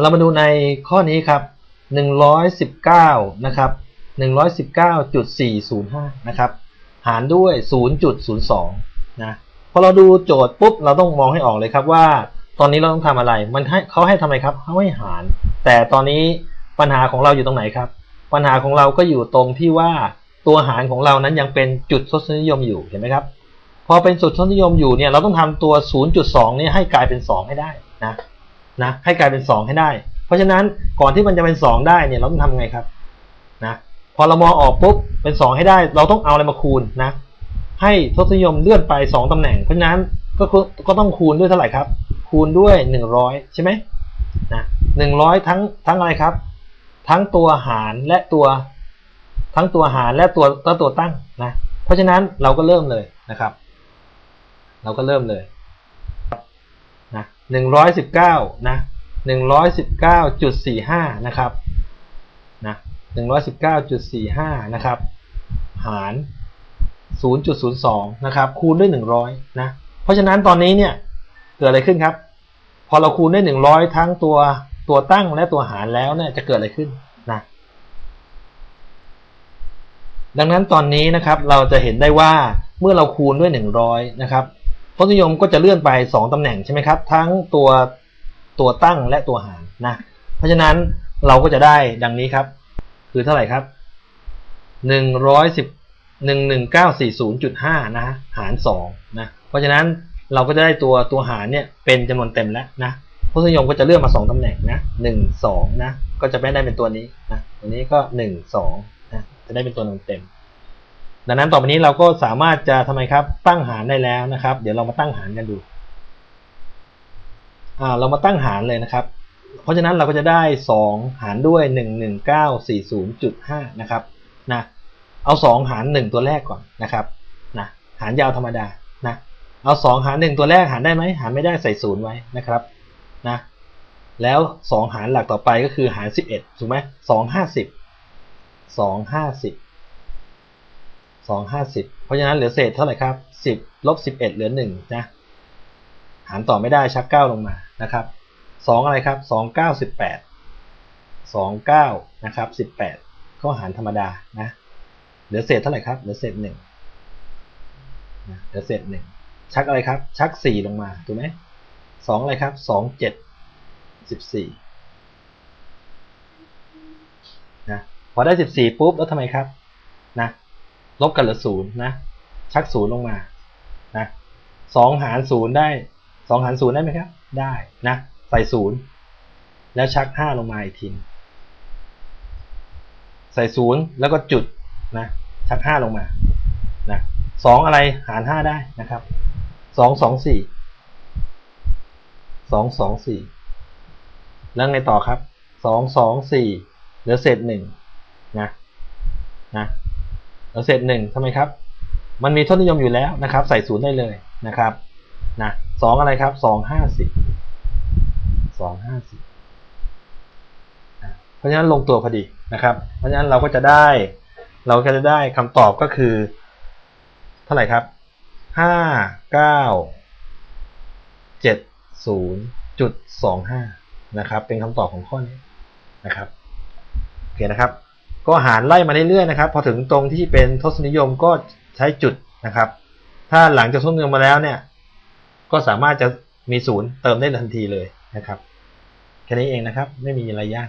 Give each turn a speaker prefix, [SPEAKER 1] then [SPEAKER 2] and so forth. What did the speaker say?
[SPEAKER 1] เรามาดูในข้อนี้ครับ 119 นะครับ 119.405 นะครับ หารด้วย 0.02 นะ พอเราดูโจทย์ปุ๊บ เราต้องมองให้ออกเลยครับว่า ตอนนี้เราต้องทำอะไร มันให้เขาให้ทำอะไรครับเขาให้หาร แต่ตอนนี้ปัญหาของเราอยู่ตรงไหนครับ ปัญหาของเราก็อยู่ตรงที่ว่าตัวหารของเรานั้นยังเป็นจุดทศนิยมอยู่ เห็นไหมครับ พอเป็นจุดทศนิยมอยู่เนี่ย เราต้องทำตัว 0.2 นี้ให้กลายเป็น 2 ให้ได้นะ นะให้กลายเป็น 2 ให้ได้ เพราะฉะนั้นก่อนที่มันจะเป็น 2 ได้เนี่ยเราต้องทำไงครับนะพอเรามองออกปุ๊บเป็น 2 ให้ได้ เราต้องเอาอะไรมาคูณนะให้ทศนิยมเลื่อนไป 2 ตำแหน่ง เพราะฉะนั้นก็ก็ต้องคูณด้วยเท่าไหร่ครับ คูณด้วย 100 ใช่ไหมนะ100ทั้งทั้งอะไรครับ ทั้งตัวหารและตัวทั้งตัวหารและตัวตัวตัวตั้งนะเพราะฉะนั้นเราก็เริ่มเลยนะครับ เราก็เริ่มเลย 119นะ119.45นะครับนะ119.45นะครับหาร 0.02นะครับคูณด้วย 100นะเพราะฉะนั้นตอนนี้เนี่ยเกิดอะไรขึ้นครับ พอเราคูณด้วย 100 ทั้งตัวตัวตั้งและตัวหารแล้วเนี่ยจะเกิดอะไรขึ้นนะดังนั้นตอนนี้นะครับเราจะเห็นได้ว่าเมื่อเราคูณด้วย 100นะครับ ทศนิยมก็จะเลื่อนไป 2ตำแหน่งใช่ไหมครับ ทั้งตัวตัวตั้งและตัวหารนะ เพราะฉะนั้นเราก็จะได้ดังนี้ครับ คือเท่าไหร่ครับ 110 11940.5 นะหาร 2 นะ เพราะฉะนั้นเราก็จะได้ตัวตัวหารเนี่ยเป็นจำนวนเต็มแล้วนะทศนิยมก็จะเลื่อนมา 2ตำแหน่งนะ1 2นะ ก็จะไม่ได้เป็นตัวนี้นะ ตัวนี้ก็ 1 2นะ จะได้เป็นตัวนวนเต็ม ดังนั้นต่อไปนี้เราก็สามารถจะทำไมครับตั้งหารได้แล้วนะครับ เดี๋ยวเรามาตั้งหารกันดูอ่าเรามาตั้งหารเลยนะครับ เพราะฉะนั้นเราก็จะได้ 2 หารด้วย 11940.5 นะครับนะเอา 2 หาร 1 ตัวแรกก่อนนะครับนะหารยาวธรรมดานะเอา 2 หาร 1 ตัวแรกหารได้ไหมหารไม่ได้ใส่ศูนย์ไว้นะครับนะแล้ว 2 หารหลักต่อไปก็คือหาร 11ถูกไหม2 50 2 5 10 เพราะฉะนั้นเหลือเศษเท่าไหร่ครับ 10ลบ11 เหลือ1นะหารต่อไม่ได้ชัก 9 ลงมานะครับ 2 อะไรครับ 2 9 18 2 9นะครับ18 ก็หารธรรมดานะเหลือเศษเท่าไหร่ครับเหลือเศษ1นะเหลือเศษ1ชักอะไรครับ ชัก 4 ลงมาถูกไหม2อะไรครับ2 7 14นะพอได้14ปุ๊บแล้วทำไมครับนะ ลบกันเหลือศูนย์นะ ชักศูนย์ลงมานะสองหารศูนย์ได้สองหารศูนย์ได้ไหมครับ ได้นะ ใส่ศูนย์แล้วชักห้าลงมาอีกทีใส่ศูนย์แล้วก็จุดนะ ชักห้าลงมานะสองอะไรหารห้าได้นะครับสองสองสี่สองสองสี่แล้วไงต่อครับสองสองสี่เหลือเศษหนึ่งนะนะ เศษหนึ่งทำไมครับ มันมีทศนิยมอยู่แล้วนะครับ ใส่ศูนย์ได้เลยนะครับนะสองอะไรครับสองห้าสิบสองห้าสิบเพราะฉะนั้นลงตัวพอดีนะครับ เพราะฉะนั้นเราก็จะได้ เราก็จะได้คำตอบก็คือ เท่าไหร่ครับห้าเก้าเจ็ดศูนย์จุดสองห้านะครับ เป็นคำตอบของข้อนี้นะครับ โอเคนะครับ ก็หารไล่มาเรื่อยๆนะครับ พอถึงตรงที่เป็นทศนิยมก็ใช้จุดนะครับ ถ้าหลังจากทศนิยมมาแล้วเนี่ย ก็สามารถจะมีศูนย์เติมได้ทันทีเลยนะครับแค่นี้เองนะครับ ไม่มีอะไรยาก